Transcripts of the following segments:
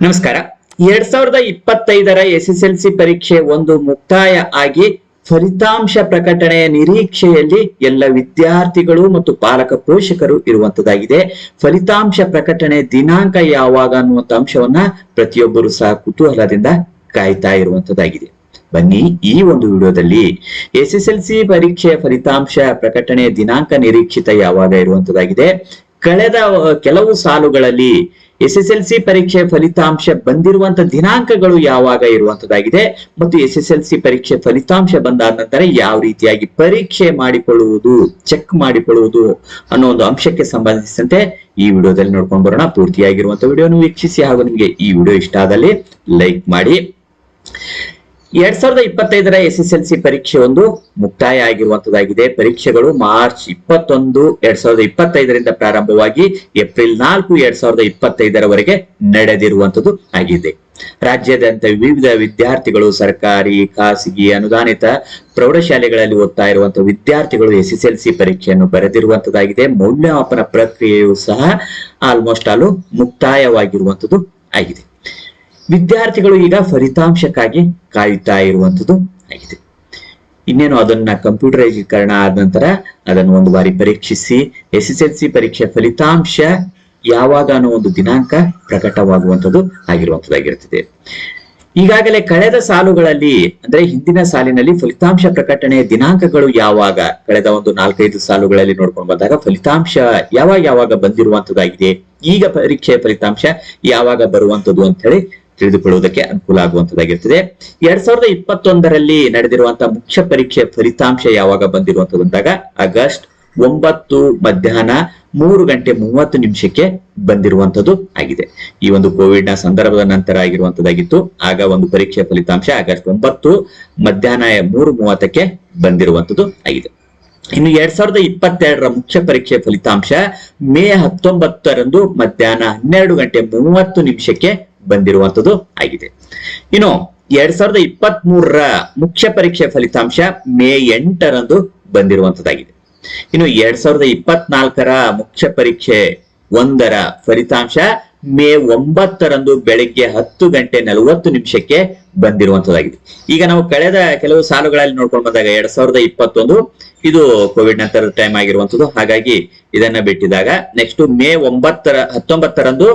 ನಮಸ್ಕಾರ. ಎರಡ್ ಸಾವಿರದ ಇಪ್ಪತ್ತೈದರ ಎಸ್ ಎಸ್ ಎಲ್ ಸಿ ಪರೀಕ್ಷೆ ಒಂದು ಮುಕ್ತಾಯ ಆಗಿ ಫಲಿತಾಂಶ ಪ್ರಕಟಣೆಯ ನಿರೀಕ್ಷೆಯಲ್ಲಿ ಎಲ್ಲ ವಿದ್ಯಾರ್ಥಿಗಳು ಮತ್ತು ಪಾಲಕ ಪೋಷಕರು ಇರುವಂತದ್ದಾಗಿದೆ ಫಲಿತಾಂಶ ಪ್ರಕಟಣೆ ದಿನಾಂಕ ಯಾವಾಗ ಅನ್ನುವಂತ ಅಂಶವನ್ನ ಪ್ರತಿಯೊಬ್ಬರು ಸಹ ಕುತೂಹಲದಿಂದ ಕಾಯ್ತಾ ಇರುವಂತದ್ದಾಗಿದೆ ಬನ್ನಿ ಈ ಒಂದು ವಿಡಿಯೋದಲ್ಲಿ ಎಸ್ ಎಸ್ ಎಲ್ ಸಿ ಪರೀಕ್ಷೆಯ ಫಲಿತಾಂಶ ಪ್ರಕಟಣೆ ದಿನಾಂಕ ನಿರೀಕ್ಷಿತ ಯಾವಾಗ ಇರುವಂತದ್ದಾಗಿದೆ ಕಳೆದ ಕೆಲವು ಸಾಲುಗಳಲ್ಲಿ ಎಸ್ ಎಸ್ ಎಲ್ ಸಿ ಪರೀಕ್ಷೆ ಫಲಿತಾಂಶ ಬಂದಿರುವಂತ ದಿನಾಂಕಗಳು ಯಾವಾಗ ಇರುವಂತದ್ದಾಗಿದೆ ಮತ್ತು ಎಸ್ ಎಸ್ ಎಲ್ ಸಿ ಪರೀಕ್ಷೆ ಫಲಿತಾಂಶ ಬಂದಾದ ನಂತರ ಯಾವ ರೀತಿಯಾಗಿ ಪರೀಕ್ಷೆ ಮಾಡಿಕೊಳ್ಳುವುದು, ಚೆಕ್ ಮಾಡಿಕೊಳ್ಳುವುದು ಅನ್ನೋ ಒಂದು ಅಂಶಕ್ಕೆ ಸಂಬಂಧಿಸಿದಂತೆ ಈ ವಿಡಿಯೋದಲ್ಲಿ ನೋಡ್ಕೊಂಡು ಬರೋಣ. ಪೂರ್ತಿಯಾಗಿರುವಂತ ವಿಡಿಯೋನು ವೀಕ್ಷಿಸಿ ಹಾಗೂ ನಿಮಗೆ ಈ ವಿಡಿಯೋ ಇಷ್ಟ ಆದಲ್ಲಿ ಲೈಕ್ ಮಾಡಿ. ಎರಡ್ ಸಾವಿರದ ಇಪ್ಪತ್ತೈದರ ಎಸ್ ಎಸ್ ಎಲ್ ಸಿ ಪರೀಕ್ಷೆ ಒಂದು ಮುಕ್ತಾಯ ಆಗಿರುವಂತದ್ದಾಗಿದೆ. ಪರೀಕ್ಷೆಗಳು ಮಾರ್ಚ್ ಇಪ್ಪತ್ತೊಂದು, ಎರಡ್ ಸಾವಿರದ ಇಪ್ಪತ್ತೈದರಿಂದ ಪ್ರಾರಂಭವಾಗಿ ಏಪ್ರಿಲ್ ನಾಲ್ಕು, ಎರಡ್ ಸಾವಿರದ ಇಪ್ಪತ್ತೈದರವರೆಗೆ ನಡೆದಿರುವಂತದ್ದು ಆಗಿದೆ. ರಾಜ್ಯಾದ್ಯಂತ ವಿವಿಧ ವಿದ್ಯಾರ್ಥಿಗಳು ಸರ್ಕಾರಿ, ಖಾಸಗಿ, ಅನುದಾನಿತ ಪ್ರೌಢಶಾಲೆಗಳಲ್ಲಿ ಓದ್ತಾ ಇರುವಂತಹ ವಿದ್ಯಾರ್ಥಿಗಳು ಎಸ್ ಎಸ್ ಎಲ್ ಸಿ ಪರೀಕ್ಷೆಯನ್ನು ಬರೆದಿರುವಂತದ್ದಾಗಿದೆ. ಮೌಲ್ಯಮಾಪನ ಪ್ರಕ್ರಿಯೆಯು ಸಹ ಆಲ್ಮೋಸ್ಟ್ ಆಲು ಮುಕ್ತಾಯವಾಗಿರುವಂತದ್ದು ಆಗಿದೆ. ವಿದ್ಯಾರ್ಥಿಗಳು ಈಗ ಫಲಿತಾಂಶಕ್ಕಾಗಿ ಕಾಯುತ್ತಾ ಇರುವಂತದ್ದು ಆಗಿದೆ. ಇನ್ನೇನು ಅದನ್ನ ಕಂಪ್ಯೂಟರೈಸೀಕರಣ ಆದ ನಂತರ ಅದನ್ನು ಒಂದು ಬಾರಿ ಪರೀಕ್ಷಿಸಿ ಎಸ್ ಎಸ್ ಎಲ್ ಸಿ ಪರೀಕ್ಷೆ ಫಲಿತಾಂಶ ಯಾವಾಗ ಅನ್ನೋ ಒಂದು ದಿನಾಂಕ ಪ್ರಕಟವಾಗುವಂತದ್ದು ಆಗಿರುವಂತದ್ದಾಗಿರುತ್ತದೆ ಈಗಾಗಲೇ ಕಳೆದ ಸಾಲುಗಳಲ್ಲಿ, ಅಂದ್ರೆ ಹಿಂದಿನ ಸಾಲಿನಲ್ಲಿ ಫಲಿತಾಂಶ ಪ್ರಕಟಣೆಯ ದಿನಾಂಕಗಳು ಯಾವಾಗ, ಕಳೆದ ಒಂದು ನಾಲ್ಕೈದು ಸಾಲುಗಳಲ್ಲಿ ನೋಡ್ಕೊಂಡು ಬಂದಾಗ ಫಲಿತಾಂಶ ಯಾವಾಗ ಯಾವಾಗ ಬಂದಿರುವಂತದ್ದಾಗಿದೆ ಈಗ ಪರೀಕ್ಷೆಯ ಫಲಿತಾಂಶ ಯಾವಾಗ ಬರುವಂತದ್ದು ಅಂತ ಹೇಳಿ ತಿಳಿದುಕೊಳ್ಳುವುದಕ್ಕೆ ಅನುಕೂಲ ಆಗುವಂತದ್ದಾಗಿರ್ತದೆ. ಎರಡ್ ಸಾವಿರದ ಇಪ್ಪತ್ತೊಂದರಲ್ಲಿ ನಡೆದಿರುವಂತಹ ಮುಖ್ಯ ಪರೀಕ್ಷೆ ಫಲಿತಾಂಶ ಯಾವಾಗ ಬಂದಿರುವಂತದ್ದು ಅಂದಾಗ ಆಗಸ್ಟ್ ಒಂಬತ್ತು ಮಧ್ಯಾಹ್ನ ಮೂರು ಗಂಟೆ ಮೂವತ್ತು ನಿಮಿಷಕ್ಕೆ ಬಂದಿರುವಂತದ್ದು ಆಗಿದೆ. ಈ ಒಂದು ಕೋವಿಡ್ನ ಸಂದರ್ಭದ ನಂತರ ಆಗಿರುವಂತದ್ದಾಗಿತ್ತು. ಆಗ ಒಂದು ಪರೀಕ್ಷೆ ಫಲಿತಾಂಶ ಆಗಸ್ಟ್ ಒಂಬತ್ತು ಮಧ್ಯಾಹ್ನ ಮೂರು ಮೂವತ್ತಕ್ಕೆ ಬಂದಿರುವಂತದ್ದು ಆಗಿದೆ. ಇನ್ನು ಎರಡ್ ಸಾವಿರದ ಇಪ್ಪತ್ತೆರಡರ ಮುಖ್ಯ ಪರೀಕ್ಷೆ ಫಲಿತಾಂಶ ಮೇ ಹತ್ತೊಂಬತ್ತರಂದು ಮಧ್ಯಾಹ್ನ ಹನ್ನೆರಡು ಗಂಟೆ ಮೂವತ್ತು ನಿಮಿಷಕ್ಕೆ ಬಂದಿರುವಂತದ್ದು ಆಗಿದೆ. ಇನ್ನು ಎರಡ್ ಸಾವಿರದ ಇಪ್ಪತ್ತ್ ಮೂರರ ಮುಖ್ಯ ಪರೀಕ್ಷೆ ಫಲಿತಾಂಶ ಮೇ ಎಂಟರಂದು ಬಂದಿರುವಂತದ್ದಾಗಿದೆ. ಇನ್ನು ಎರಡ್ ಸಾವಿರದ ಇಪ್ಪತ್ನಾಲ್ಕರ ಮುಖ್ಯ ಪರೀಕ್ಷೆ ಒಂದರ ಫಲಿತಾಂಶ ಮೇ ಒಂಬತ್ತರಂದು ಬೆಳಗ್ಗೆ ಹತ್ತು ಗಂಟೆ ನಲವತ್ತು ನಿಮಿಷಕ್ಕೆ ಬಂದಿರುವಂತದ್ದಾಗಿದೆ. ಈಗ ನಾವು ಕಳೆದ ಕೆಲವು ಸಾಲುಗಳಲ್ಲಿ ನೋಡ್ಕೊಂಡು ಬಂದಾಗ ಎರಡ್ ಸಾವಿರದ ಇಪ್ಪತ್ತೊಂದು ಇದು ಕೋವಿಡ್ ನಂತರದ ಟೈಮ್ ಆಗಿರುವಂತದ್ದು. ಹಾಗಾಗಿ ಇದನ್ನ ಬಿಟ್ಟಿದಾಗ ನೆಕ್ಸ್ಟ್ ಮೇ ಒಂಬತ್ತರ, ಹತ್ತೊಂಬತ್ತರಂದು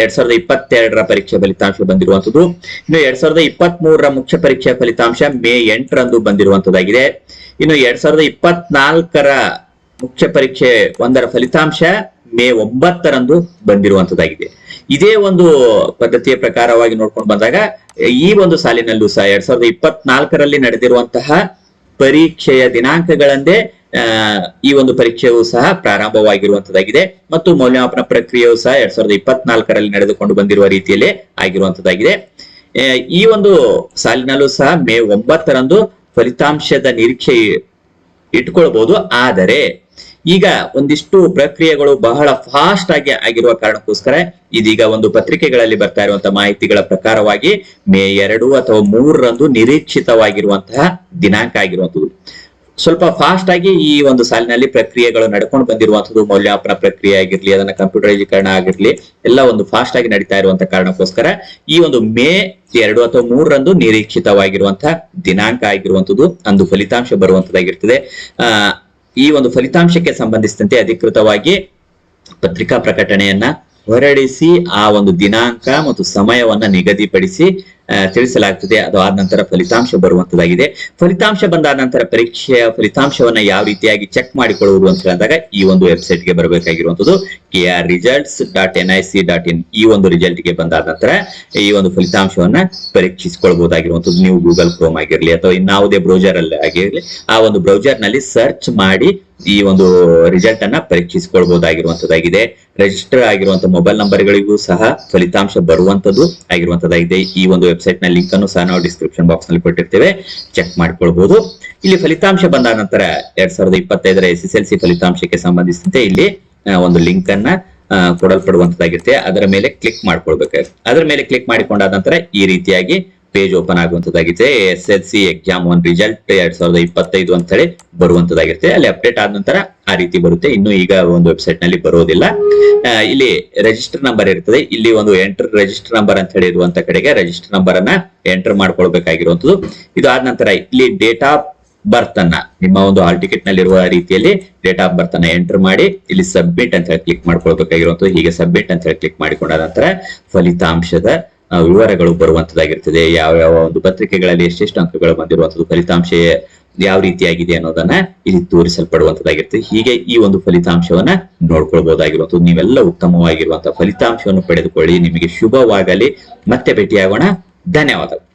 ಎರಡ್ ಸಾವಿರದ ಇಪ್ಪತ್ತೆರಡರ ಪರೀಕ್ಷೆ ಫಲಿತಾಂಶ ಬಂದಿರುವಂತದ್ದು. ಇನ್ನು ಎರಡ್ ಸಾವಿರದ ಇಪ್ಪತ್ತ್ ಮೂರರ ಮುಖ್ಯ ಪರೀಕ್ಷಾ ಫಲಿತಾಂಶ ಮೇ ಎಂಟರಂದು ಬಂದಿರುವಂತದ್ದಾಗಿದೆ. ಇನ್ನು ಎರಡ್ ಸಾವಿರದ ಇಪ್ಪತ್ನಾಲ್ಕರ ಮುಖ್ಯ ಪರೀಕ್ಷೆ ಒಂದರ ಫಲಿತಾಂಶ ಮೇ ಒಂಬತ್ತರಂದು ಬಂದಿರುವಂತದ್ದಾಗಿದೆ. ಇದೇ ಒಂದು ಪದ್ಧತಿಯ ಪ್ರಕಾರವಾಗಿ ನೋಡ್ಕೊಂಡು ಬಂದಾಗ, ಈ ಒಂದು ಸಾಲಿನಲ್ಲೂ ಸಹ ಎರಡ್ ಸಾವಿರದ ಇಪ್ಪತ್ನಾಲ್ಕರಲ್ಲಿ ನಡೆದಿರುವಂತಹ ಪರೀಕ್ಷೆಯ ದಿನಾಂಕಗಳಂದೇ ಈ ಒಂದು ಪರೀಕ್ಷೆಯು ಸಹ ಪ್ರಾರಂಭವಾಗಿರುವಂತದ್ದಾಗಿದೆ ಮತ್ತು ಮೌಲ್ಯಮಾಪನ ಪ್ರಕ್ರಿಯೆಯು ಸಹ ಎರಡ್ ಸಾವಿರದ ಇಪ್ಪತ್ನಾಲ್ಕರಲ್ಲಿ ನಡೆದುಕೊಂಡು ಬಂದಿರುವ ರೀತಿಯಲ್ಲಿ ಆಗಿರುವಂತದ್ದಾಗಿದೆ ಈ ಒಂದು ಸಾಲಿನಲ್ಲೂ ಸಹ ಮೇ ಒಂಬತ್ತರಂದು ಫಲಿತಾಂಶದ ನಿರೀಕ್ಷೆ ಇಟ್ಕೊಳ್ಬಹುದು ಆದರೆ ಈಗ ಒಂದಿಷ್ಟು ಪ್ರಕ್ರಿಯೆಗಳು ಬಹಳ ಫಾಸ್ಟ್ ಆಗಿ ಆಗಿರುವ ಕಾರಣಕ್ಕೋಸ್ಕರ ಇದೀಗ ಒಂದು ಪತ್ರಿಕೆಗಳಲ್ಲಿ ಬರ್ತಾ ಇರುವಂತಹ ಮಾಹಿತಿಗಳ ಪ್ರಕಾರವಾಗಿ ಮೇ ಎರಡು ಅಥವಾ ಮೂರರಂದು ನಿರೀಕ್ಷಿತವಾಗಿರುವಂತಹ ದಿನಾಂಕ ಆಗಿರುವಂತದ್ದು ಸ್ವಲ್ಪ ಫಾಸ್ಟ್ ಆಗಿ ಈ ಒಂದು ಸಾಲಿನಲ್ಲಿ ಪ್ರಕ್ರಿಯೆಗಳು ನಡ್ಕೊಂಡು ಬಂದಿರುವಂತದ್ದು ಮೌಲ್ಯಮಾಪನ ಪ್ರಕ್ರಿಯೆ ಆಗಿರ್ಲಿ, ಅದನ್ನ ಕಂಪ್ಯೂಟರೈಜೀಕರಣ ಆಗಿರ್ಲಿ, ಎಲ್ಲ ಒಂದು ಫಾಸ್ಟ್ ಆಗಿ ನಡೀತಾ ಇರುವಂತಹ ಕಾರಣಕ್ಕೋಸ್ಕರ ಈ ಒಂದು ಮೇ ಎರಡು ಅಥವಾ ಮೂರರಂದು ನಿರೀಕ್ಷಿತವಾಗಿರುವಂತಹ ದಿನಾಂಕ ಆಗಿರುವಂತದ್ದು ಅಂದು ಫಲಿತಾಂಶ ಬರುವಂತದ್ದಾಗಿರ್ತದೆ. ಆ ಈ ಒಂದು ಫಲಿತಾಂಶಕ್ಕೆ ಸಂಬಂಧಿಸಿದಂತೆ ಅಧಿಕೃತವಾಗಿ ಪತ್ರಿಕಾ ಪ್ರಕಟಣೆಯನ್ನ ಹೊರಡಿಸಿ ಆ ಒಂದು ದಿನಾಂಕ ಮತ್ತು ಸಮಯವನ್ನ ನಿಗದಿಪಡಿಸಿ ತಿಳಿಸಲಾಗ್ತದೆ. ಅದು ಆದ ನಂತರ ಫಲಿತಾಂಶ ಬರುವಂತದ್ದಾಗಿದೆ ಫಲಿತಾಂಶ ಬಂದಾದ ನಂತರ ಪರೀಕ್ಷೆಯ ಫಲಿತಾಂಶವನ್ನ ಯಾವ ರೀತಿಯಾಗಿ ಚೆಕ್ ಮಾಡಿಕೊಳ್ಳುವುದು ಅಂತ ಹೇಳಿದಾಗ ಈ ಒಂದು ವೆಬ್ಸೈಟ್ಗೆ ಬರಬೇಕಾಗಿರುವಂತದ್ದು K R results dot N I C dot in ಈ ಒಂದು ರಿಸಲ್ಟ್ಗೆ ಬಂದಾದ ನಂತರ ಈ ಒಂದು ಫಲಿತಾಂಶವನ್ನ ಪರೀಕ್ಷಿಸಿಕೊಳ್ಬಹುದಾಗಿರುವಂತದ್ದು. ನೀವು ಗೂಗಲ್ ಕ್ರೋಮ್ ಆಗಿರ್ಲಿ ಅಥವಾ ಇನ್ನಾವುದೇ ಬ್ರೌಸರ್ ಅಲ್ಲಿ ಆಗಿರ್ಲಿ, ಆ ಒಂದು ಬ್ರೌಸರ್ನಲ್ಲಿ ಸರ್ಚ್ ಮಾಡಿ ಈ ಒಂದು ರಿಸಲ್ಟ್ ಅನ್ನ ಪರೀಕ್ಷಿಸಿಕೊಳ್ಬಹುದಾಗಿರುವಂತದ್ದಾಗಿದೆ. ರಿಜಿಸ್ಟರ್ ಆಗಿರುವಂತಹ ಮೊಬೈಲ್ ನಂಬರ್ಗಳಿಗೂ ಸಹ ಫಲಿತಾಂಶ ಬರುವಂತದ್ದು ಆಗಿರುವಂತದ್ದಾಗಿದೆ. ಈ ಒಂದು ವೆಬ್ಸೈಟ್ನ ಲಿಂಕ್ ಅನ್ನು ಸಹ ನಾವು ಡಿಸ್ಕ್ರಿಪ್ಷನ್ ಬಾಕ್ಸ್ನಲ್ಲಿ ಕೊಟ್ಟಿರ್ತೇವೆ. ಚೆಕ್ ಮಾಡ್ಕೊಳ್ಬಹುದು ಇಲ್ಲಿ ಫಲಿತಾಂಶ ಬಂದ ನಂತರ ಎರಡ್ ಸಾವಿರದ ಇಪ್ಪತ್ತೈದರ ಎಸ್ ಎಸ್ ಎಲ್ ಸಿ ಫಲಿತಾಂಶಕ್ಕೆ ಸಂಬಂಧಿಸಿದಂತೆ ಇಲ್ಲಿ ಒಂದು ಲಿಂಕ್ ಅನ್ನ ಕೊಡಲ್ಪಡುವಂತದ್ದಾಗಿರುತ್ತೆ. ಅದರ ಮೇಲೆ ಕ್ಲಿಕ್ ಮಾಡ್ಕೊಳ್ಬೇಕಾಗುತ್ತೆ. ಅದರ ಮೇಲೆ ಕ್ಲಿಕ್ ಮಾಡಿಕೊಂಡಾದ ನಂತರ ಈ ರೀತಿಯಾಗಿ page open ಆಗುವಂತದ್ದಾಗಿದೆ S L C exam one result ಎರಡ್ ಸಾವಿರದ ಇಪ್ಪತ್ತೈದು ಅಂತ ಹೇಳಿ ಬರುವಂತದ್ದಾಗಿರುತ್ತೆ. ಅಲ್ಲಿ ಅಪ್ಡೇಟ್ ಆದ ನಂತರ ಆ ರೀತಿ ಬರುತ್ತೆ. ಇನ್ನು ಈಗ ಒಂದು ವೆಬ್ಸೈಟ್ನಲ್ಲಿ ಬರೋದಿಲ್ಲ. ಇಲ್ಲಿ ರಿಜಿಸ್ಟರ್ ನಂಬರ್ ಇರ್ತದೆ. ಇಲ್ಲಿ ಒಂದು ಎಂಟರ್ ರಿಜಿಸ್ಟರ್ ನಂಬರ್ ಅಂತ ಹೇಳಿ ಇರುವಂತ ಕಡೆಗೆ ರಿಜಿಸ್ಟರ್ ನಂಬರ್ ಅನ್ನ ಎಂಟರ್ ಮಾಡ್ಕೊಳ್ಬೇಕಾಗಿರುವಂತದ್ದು. ಇದು ಆದ ನಂತರ ಇಲ್ಲಿ ಡೇಟ್ ಆಫ್ ಬರ್ತ್ ಅನ್ನ, ನಿಮ್ಮ ಒಂದು ಹಾಲ್ ಟಿಕೆಟ್ ನಲ್ಲಿರುವ ರೀತಿಯಲ್ಲಿ ಡೇಟ್ ಆಫ್ ಬರ್ತ್ ಅನ್ನ ಎಂಟರ್ ಮಾಡಿ ಇಲ್ಲಿ ಸಬ್ಮಿಟ್ ಅಂತ ಹೇಳಿ ಕ್ಲಿಕ್ ಮಾಡ್ಕೊಳ್ಬೇಕಾಗಿರುವಂತದ್ದು. ಹೀಗೆ ಸಬ್ಮಿಟ್ ಅಂತ ಹೇಳಿ ಕ್ಲಿಕ್ ಮಾಡಿಕೊಂಡ ನಂತರ ಫಲಿತಾಂಶದ ವಿವರಗಳು ಬರುವಂತದ್ದಾಗಿರ್ತದೆ. ಯಾವ ಯಾವ ಒಂದು ಪತ್ರಿಕೆಗಳಲ್ಲಿ ಎಷ್ಟೆಷ್ಟು ಅಂಕಗಳು ಬಂದಿರುವಂತದ್ದು, ಫಲಿತಾಂಶ ಯಾವ ರೀತಿಯಾಗಿದೆ ಅನ್ನೋದನ್ನ ಇಲ್ಲಿ ತೋರಿಸಲ್ಪಡುವಂತದ್ದಾಗಿರ್ತದೆ. ಹೀಗೆ ಈ ಒಂದು ಫಲಿತಾಂಶವನ್ನ ನೋಡ್ಕೊಳ್ಬಹುದಾಗಿರುವಂತದ್ದು ನೀವೆಲ್ಲ ಉತ್ತಮವಾಗಿರುವಂತಹ ಫಲಿತಾಂಶವನ್ನು ಪಡೆದುಕೊಳ್ಳಿ. ನಿಮಗೆ ಶುಭವಾಗಲಿ. ಮತ್ತೆ ಭೇಟಿಯಾಗೋಣ. ಧನ್ಯವಾದಗಳು.